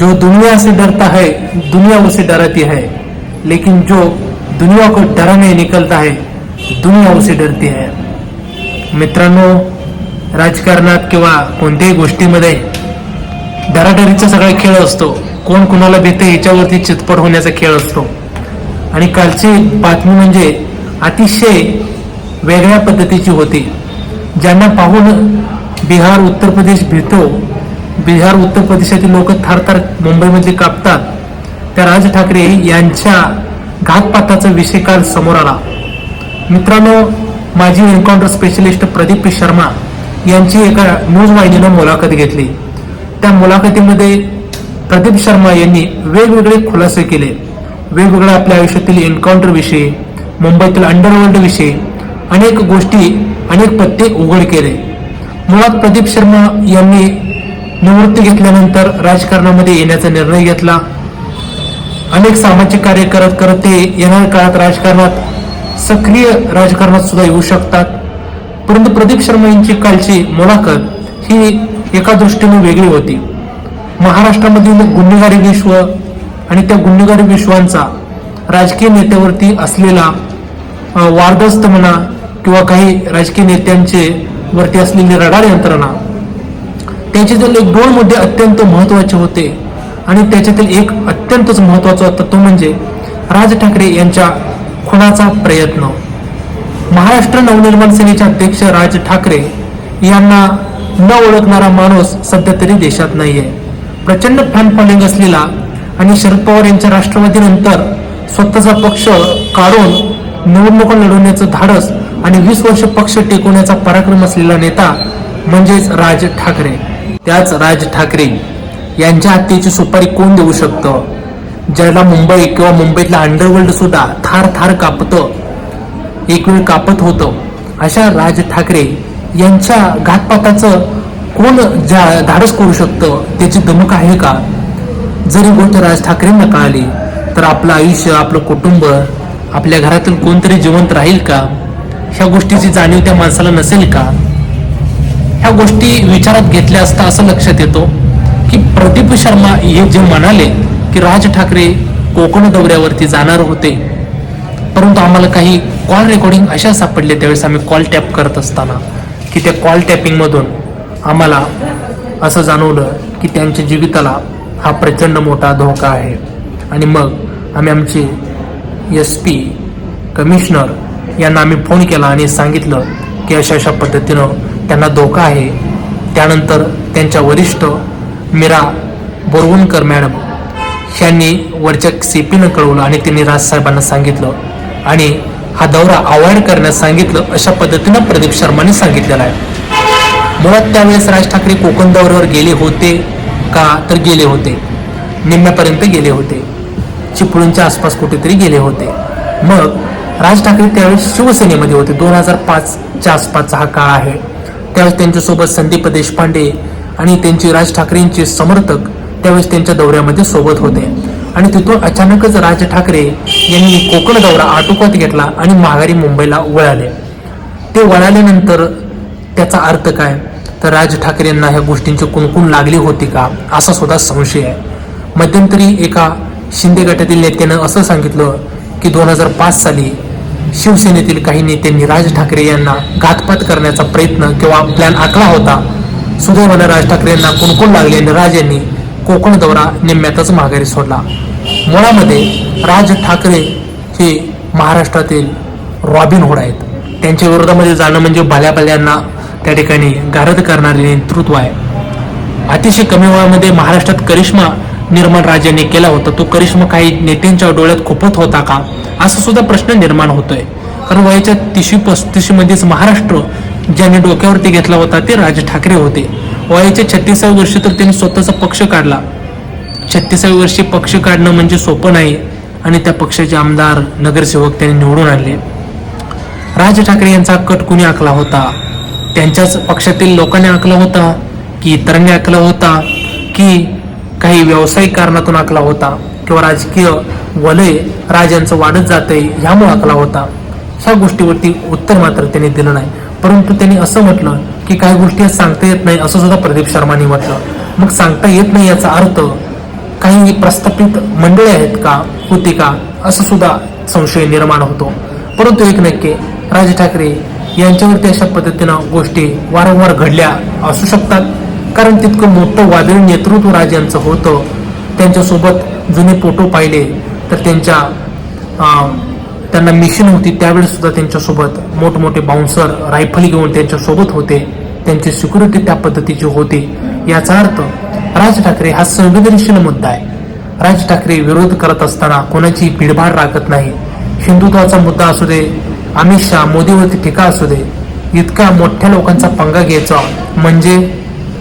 जो दुनिया से डरता है दुनिया उसे डराती है। लेकिन जो दुनिया को डराने निकलता है दुनिया उसे डरती है। मित्रांनो राजकारणात किंवा कोणत्याही गोष्टीमध्ये डराडरीचा सगळा खेळ असतो. कोण कुणाला भेटते याच्यावरती चितपट होण्याचा खेळ असतो. आणि कालची बातमी म्हणजे अतिशय वेगळ्या पद्धतीची होती. ज्यांना पाहून बिहार उत्तर प्रदेश भेटतो बिहार उत्तर प्रदेशातील लोक थार थार मुंबईमध्ये कापतात. त्या राज ठाकरे यांच्या घातपाताचा विषय काल समोर आला. मित्रांनो माजी एन्काउंटर स्पेशलिस्ट प्रदीप शर्मा यांची एका न्यूज वाहिनीनं मुलाखत घेतली. त्या मुलाखतीमध्ये प्रदीप शर्मा यांनी वेगवेगळे खुलासे केले. वेगवेगळ्या आपल्या आयुष्यातील एन्काउंटर विषयी मुंबईतील अंडरवर्ल्ड विषयी अनेक गोष्टी अनेक पत्ते उघड केले. मुळात प्रदीप शर्मा यांनी निवृत्ती घेतल्यानंतर राजकारणामध्ये येण्याचा निर्णय घेतला. अनेक सामाजिक कार्य करत करत ते येणाऱ्या काळात राजकारणात सक्रिय राजकारणात सुद्धा येऊ शकतात. परंतु प्रदीप शर्मा यांची कालची मुलाखत ही एका दृष्टीने वेगळी होती. महाराष्ट्रामधील गुन्हेगारी विश्व आणि त्या गुन्हेगारी विश्वांचा राजकीय नेत्यावरती असलेला वारदस्त वादग्रस्त म्हणा किंवा काही राजकीय नेत्यांचे वरती असलेली रडार यंत्रणा त्याच्यातील एक दोन मुद्दे अत्यंत महत्त्वाचे होते. आणि त्याच्यातील एक अत्यंतच महत्त्वाचा होता तो म्हणजे राज ठाकरे यांच्या खुनाचा प्रयत्न. महाराष्ट्र नवनिर्माण सेनेचे अध्यक्ष राज ठाकरे यांना न ओळखणारा माणूस सध्या तरी देशात नाहीये. प्रचंड फॅन फॉलोइंग असलेला आणि शरद पवार यांच्या राष्ट्रवादीनंतर स्वतःचा पक्ष काढून निवडणुका लढवण्याचं धाडस आणि वीस वर्ष पक्ष टिकवण्याचा पराक्रम असलेला नेता म्हणजेच राज ठाकरे. त्याच राज ठाकरे यांच्या हत्येची सुपारी कोण देऊ शकतं? ज्याला मुंबई किंवा मुंबईतला अंडरवर्ल्ड सुद्धा थार थार कापतं एक वेळ कापत होतं अशा राज ठाकरे यांच्या घातपाताचं कोण ज्या धाडस करू शकतं त्याची दमक आहे का? जरी गोष्ट राज ठाकरेंना कळाली तर आपलं आयुष्य आपलं कुटुंब आपल्या घरातील कोणतरी जिवंत राहील का? ह्या गोष्टीची जाणीव त्या माणसाला नसेल का? ह्या गोष्टी विचारात घेतल्या असता असं लक्षात येतो की प्रदीप शर्मा हे जे म्हणाले की राज ठाकरे कोकण दौऱ्यावरती जाणार होते परंतु आम्हाला काही कॉल रेकॉर्डिंग अशा सापडले त्यावेळेस आम्ही कॉल टॅप करत असताना की त्या कॉल टॅपिंगमधून आम्हाला असं जाणवलं की त्यांच्या जीविताला हा प्रचंड मोठा धोका आहे. आणि मग आम्ही आमचे एस पी कमिशनर यांना आम्ही फोन केला आणि सांगितलं की अशा अशा पद्धतीनं त्यांना धोका आहे. त्यानंतर त्यांच्या वरिष्ठ मीरा बोरवणकर मॅडम यांनी वरच्या सी पीनं कळवलं आणि त्यांनी राजसाहेबांना सांगितलं. आणि हा दौरा अवॉइड करण्यास सांगितलं अशा पद्धतीनं प्रदीप शर्माने सांगितलेला आहे. मुळात त्यावेळेस राज ठाकरे कोकण दौऱ्यावर गेले होते का तर गेले होते. निम्म्यापर्यंत गेले होते. चिपळूणच्या आसपास कुठेतरी गेले होते. मग राज ठाकरे त्यावेळेस शिवसेनेमध्ये होते. दोन हजार पाचच्या आसपासचा हा काळ आहे. त्यावेळेस त्यांच्यासोबत संदीप देशपांडे आणि त्यांचे राज ठाकरेंचे समर्थक त्यावेळेस त्यांच्या दौऱ्यामध्ये सोबत होते. आणि तिथून अचानकच राज ठाकरे यांनी कोकण दौरा आटोक्यात घेतला आणि माघारी मुंबईला वळाले. ते वळाल्यानंतर त्याचा अर्थ काय? तर राज ठाकरेंना ह्या गोष्टींची कुणकुण लागली होती का? असा सुद्धा संशय आहे. मध्यंतरी एका शिंदे गटातील नेत्यानं असं सांगितलं की दोन हजार पाच साली शिवसेनेतील काही नेत्यांनी राज ठाकरे यांना घातपात करण्याचा प्रयत्न किंवा प्लॅन आखला होता. सुदैवानं राज ठाकरे यांना कुणकुण लागले? आणि राज यांनी कोकण दौरा निम्म्यातच माघारी सोडला. मुळामध्ये राज ठाकरे हे महाराष्ट्रातील रॉबिन हुड आहेत. त्यांच्या विरोधामध्ये जाणं म्हणजे भल्याभल्यांना त्या ठिकाणी गारद करणारे नेतृत्व आहे. अतिशय कमी वयामध्ये महाराष्ट्रात करिश्मा निर्माण राज्याने केला होता. तो करिश्मा काही नेत्यांच्या डोळ्यात खुपत होता का? असा सुद्धा प्रश्न निर्माण होतोय. कारण वयाच्या तिशी पस्तीशी मध्येच महाराष्ट्र ज्याने डोक्यावरती घेतला होता ते राज ठाकरे होते. वयाच्या छत्तीसाव्या वर्षी तर त्यांनी स्वतःचा पक्ष काढला. छत्तीसाव्या वर्षी पक्ष काढणं म्हणजे सोपं नाही आणि त्या पक्षाचे आमदार नगरसेवक त्यांनी निवडून आणले. राज ठाकरे यांचा कट कुणी आखला होता? त्यांच्याच पक्षातील लोकांनी आखला होता? की इतरांनी आखला होता? की काही व्यावसायिक कारणातून आखला होता? किंवा राजकीय वलय राजांचं वाढत जातंय ह्यामुळे आकला होता. ह्या गोष्टीवरती उत्तर मात्र त्यांनी दिलं नाही. परंतु त्यांनी असं म्हटलं की काही गोष्टी सांगता येत नाही असं सुद्धा प्रदीप शर्मानी म्हटलं. मग सांगता येत नाही याचा अर्थ काही प्रस्थापित मंडळी आहेत का होती का असं सुद्धा संशय निर्माण होतो. परंतु एक नक्की राज ठाकरे यांच्यावरती अशा पद्धतीनं गोष्टी वारंवार घडल्या असू शकतात. कारण तितकं मोठं वादळी नेतृत्व राज यांचं होतं त्यांच्यासोबत जुने फोटो पाहिले तर त्यांच्या त्यांना मिशन होती त्यावेळेस सुद्धा त्यांच्यासोबत मोठमोठे बाउन्सर रायफल घेऊन त्यांच्यासोबत होते. त्यांची सिक्युरिटी त्या पद्धतीची होती. याचा अर्थ राज ठाकरे हा संवेदनशील मुद्दा आहे. राज ठाकरे विरोध करत असताना कोणाची भीडभाड राखत नाही. हिंदुत्वाचा मुद्दा असू दे अमित शहा मोदीवरती टीका असू दे इतक्या मोठ्या लोकांचा पंगा घ्यायचा म्हणजे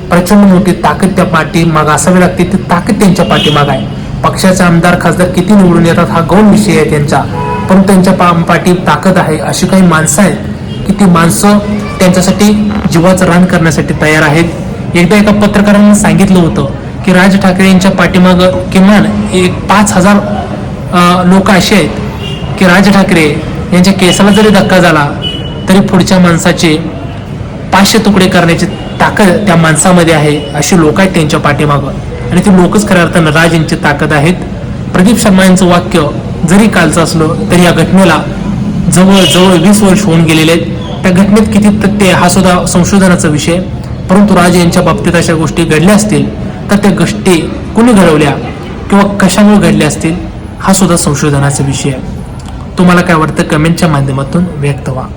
प्रचंड मोठी ताकद त्या पाठीमाग असावी लागते. ती ताकद त्यांच्या पाठीमाग आहे. पक्षाचे आमदार खासदार किती निवडून येतात हा गौण विषय आहे त्यांचा. पण त्यांच्या पा पाठी ताकद आहे अशी काही माणसं आहेत की ती माणसं त्यांच्यासाठी जीवाचं रान करण्यासाठी तयार आहेत. एकदा एका पत्रकारांनी सांगितलं होतं की राज ठाकरे यांच्या पाठीमाग किमान एक पाच हजार लोक असे आहेत की राज ठाकरे यांच्या केसाला जरी धक्का झाला तरी पुढच्या माणसाचे पाचशे तुकडे करण्याची ताकद त्या माणसामध्ये आहे अशी लोक आहेत त्यांच्या पाठीमागं. आणि ते लोकच खऱ्या अर्थानं राज यांची ताकद आहेत. प्रदीप शर्मा यांचं वाक्य जरी कालचं असलं तरी या घटनेला जवळ जवळ वीस वर्ष होऊन गेलेले आहेत. त्या घटनेत किती तथ्य हा सुद्धा संशोधनाचा विषय. परंतु राज यांच्या बाबतीत अशा गोष्टी घडल्या असतील तर त्या गोष्टी कुणी घडवल्या किंवा कशामुळे घडल्या असतील हा सुद्धा संशोधनाचा विषय आहे. तुम्हाला काय वाटतं? कमेंटच्या माध्यमातून व्यक्त व्हा.